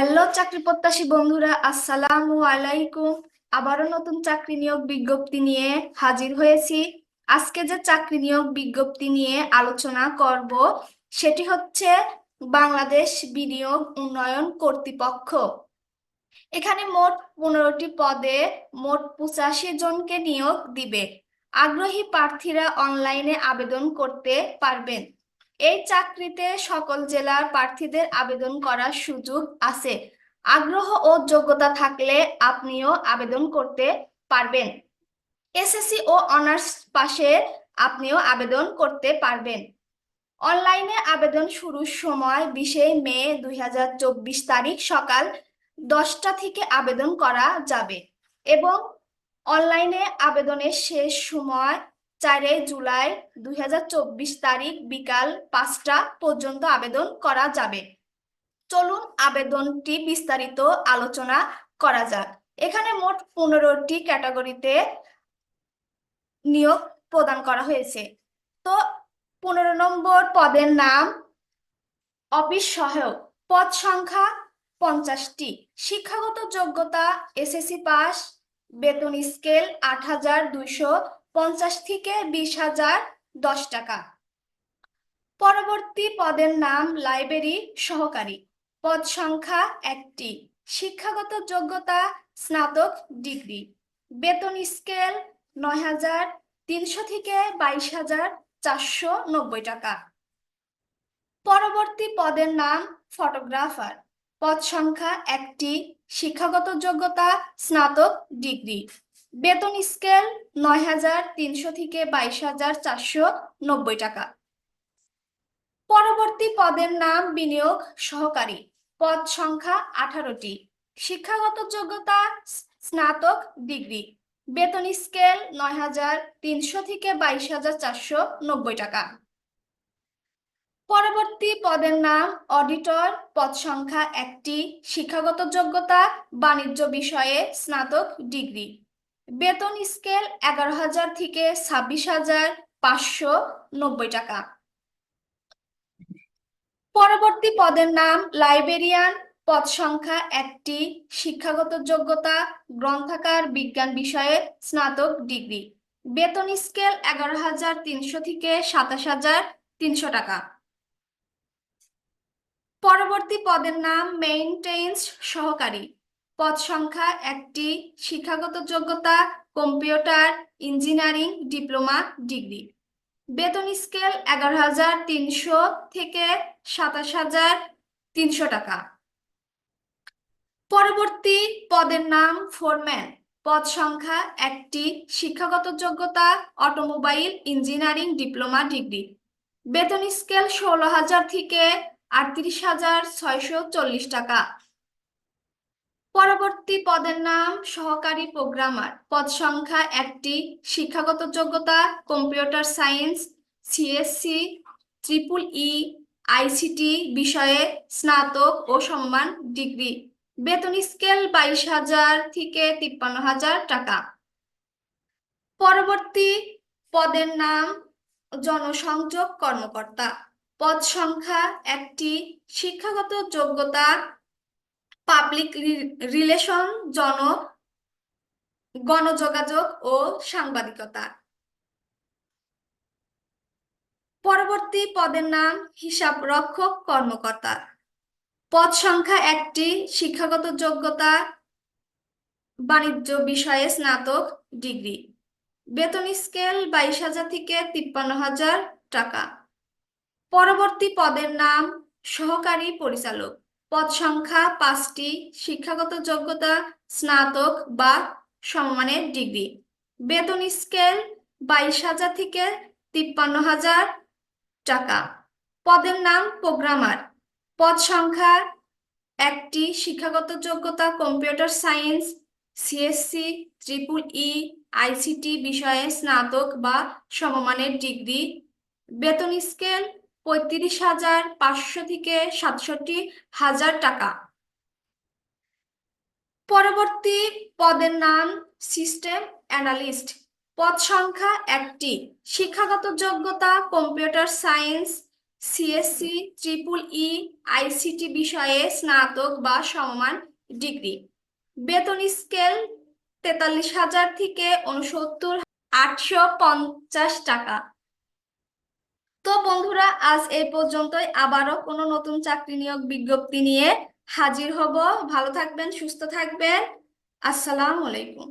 Hello, চাকরি প্রত্যাশী বন্ধুরা, আসসালামু আলাইকুম। আবারও নতুন চাকরি নিয়োগ বিজ্ঞপ্তি নিয়ে হাজির হয়েছি। আজকে যে চাকরি নিয়োগ বিজ্ঞপ্তি নিয়ে আলোচনা করব, সেটি হচ্ছে বাংলাদেশ বিনিয়োগ উন্নয়ন কর্তৃপক্ষ। এখানে মোট পনেরোটি পদে মোট পঁচাশি জনকে নিয়োগ দিবে। আগ্রহী প্রার্থীরা অনলাইনে আবেদন করতে পারবেন। এই চাকরিতে সকল জেলার প্রার্থীদের আবেদন করার সুযোগ আছে। আগ্রহ ও যোগ্যতা থাকলে আপনিও আবেদন করতে পারবেন। এসএসসি ও অনার্স পাশে আপনিও আবেদন করতে পারবেন। অনলাইনে আবেদন শুরুর সময় বিশে মে দুই হাজার চব্বিশ তারিখ সকাল দশটা থেকে আবেদন করা যাবে এবং অনলাইনে আবেদনের শেষ সময় চারই জুলাই দুই হাজার চব্বিশ তারিখ বিকাল পাঁচটা পর্যন্ত আবেদন করা যাবে। চলুন আবেদনটি বিস্তারিত আলোচনা করা যাক। এখানে মোট পনেরোটি ক্যাটাগরিতে নিয়োগ প্রদান করা হয়েছে। তো পনেরো নম্বর পদের নাম অফিস সহায়ক। পদ সংখ্যা পঞ্চাশটি। শিক্ষাগত যোগ্যতা এসএসসি পাস, বেতন স্কেল আট হাজার দুইশো পঞ্চাশ থেকে বিশ হাজার দশ টাকা। পরবর্তী পদের নাম লাইব্রেরি সহকারী। পদ সংখ্যা একটি। শিক্ষাগত যোগ্যতা স্নাতক ডিগ্রি। বেতন স্কেল নয় হাজার তিনশো থেকে বাইশ হাজার চারশো নব্বই টাকা। পরবর্তী পদের নাম ফটোগ্রাফার। পদ সংখ্যা একটি। শিক্ষাগত যোগ্যতা স্নাতক ডিগ্রি। বেতন স্কেল নয় হাজার তিনশো থেকে বাইশ হাজার চারশো নব্বই টাকা। পরবর্তী পদের নাম বিনিয়োগ সহকারী, পদ সংখ্যা আঠারোটি। শিক্ষাগত যোগ্যতা স্নাতক ডিগ্রি। বেতন স্কেল নয় হাজার তিনশো থেকে বাইশ হাজার চারশো নব্বই টাকা। পরবর্তী পদের নাম অডিটর, পদ সংখ্যা একটি। শিক্ষাগত যোগ্যতা, বাণিজ্য বিষয়ে স্নাতক ডিগ্রি। বেতন স্কেল এগারো হাজার থেকে ছাব্বিশ হাজার পাঁচশো নব্বই টাকা। পরবর্তী পদের নাম লাইব্রেরিয়ান পদ সংখ্যা একটি, শিক্ষাগত যোগ্যতা, গ্রন্থাকার, বিজ্ঞান বিষয়ে স্নাতক ডিগ্রি। বেতন স্কেল এগারো হাজার তিনশো থেকে সাতাশ হাজার তিনশো টাকা। পরবর্তী পদের নাম মেইনটেন্স সহকারী। পদ সংখ্যা একটি, শিক্ষাগত যোগ্যতা, কম্পিউটার, ইঞ্জিনিয়ারিং, ডিপ্লোমা, ডিগ্রি। বেতন স্কেল এগারো হাজার তিনশো থেকে সাতাশ হাজার তিনশো টাকা। পরবর্তী পদের নাম ফোরম্যান। পদ সংখ্যা একটি, শিক্ষাগত যোগ্যতা, অটোমোবাইল, ইঞ্জিনিয়ারিং, ডিপ্লোমা, ডিগ্রি। বেতন স্কেল ষোলো হাজার থেকে আটত্রিশ হাজার ছয়শো চল্লিশ টাকা। পরবর্তী পদের নাম সহকারী প্রোগ্রামার। পদ সংখ্যা একটি, শিক্ষাগত যোগ্যতা, computer science CSC triple E ICT বিষয়ে স্নাতক ও সম্মান ডিগ্রি। বেতন স্কেল বাইশ হাজার থেকে তিপ্পান্ন হাজার টাকা। পরবর্তী পদের নাম জনসংযোগ কর্মকর্তা। পদ সংখ্যা একটি, শিক্ষাগত যোগ্যতা পাবলিক রিলেশন জন গণযোগাযোগ ও সাংবাদিকতা। পরবর্তী পদের নাম হিসাব রক্ষক কর্মকর্তা। পদ সংখ্যা একটি, শিক্ষাগত যোগ্যতা, বাণিজ্য বিষয়ে স্নাতক ডিগ্রি। বেতন স্কেল বাইশ হাজার থেকে তিপ্পান্ন হাজার টাকা। পরবর্তী পদের নাম সহকারী পরিচালক। পদ সংখ্যা পাঁচটি, শিক্ষাগত যোগ্যতা, স্নাতক বা সম্মানের ডিগ্রি। বেতন স্কেল বাইশ হাজার থেকে তিপ্পান্ন হাজার টাকা। পদের নাম প্রোগ্রামার। পদ সংখ্যা একটি, শিক্ষাগত যোগ্যতা, computer science CSC triple E ICT বিষয়ে স্নাতক বা সমমানের ডিগ্রি। বেতন স্কেল পঁয়ত্রিশ হাজার পাঁচশো থেকে সাতষট্টি হাজার টাকা। পরবর্তী পদের নাম সিস্টেম অ্যানালিস্ট পদ সংখ্যা একটি। শিক্ষাগত যোগ্যতা computer science CSC triple E ICT বিষয়ে স্নাতক বা সমমান ডিগ্রি। বেতন স্কেল তেতাল্লিশ হাজার থেকে উনসত্তর আটশো পঞ্চাশ টাকা। বন্ধুরা, আজ এই পর্যন্তই। আবারও কোনো নতুন চাকরি নিয়োগ বিজ্ঞপ্তি নিয়ে হাজির হব। ভালো থাকবেন, সুস্থ থাকবেন। আসসালামু আলাইকুম।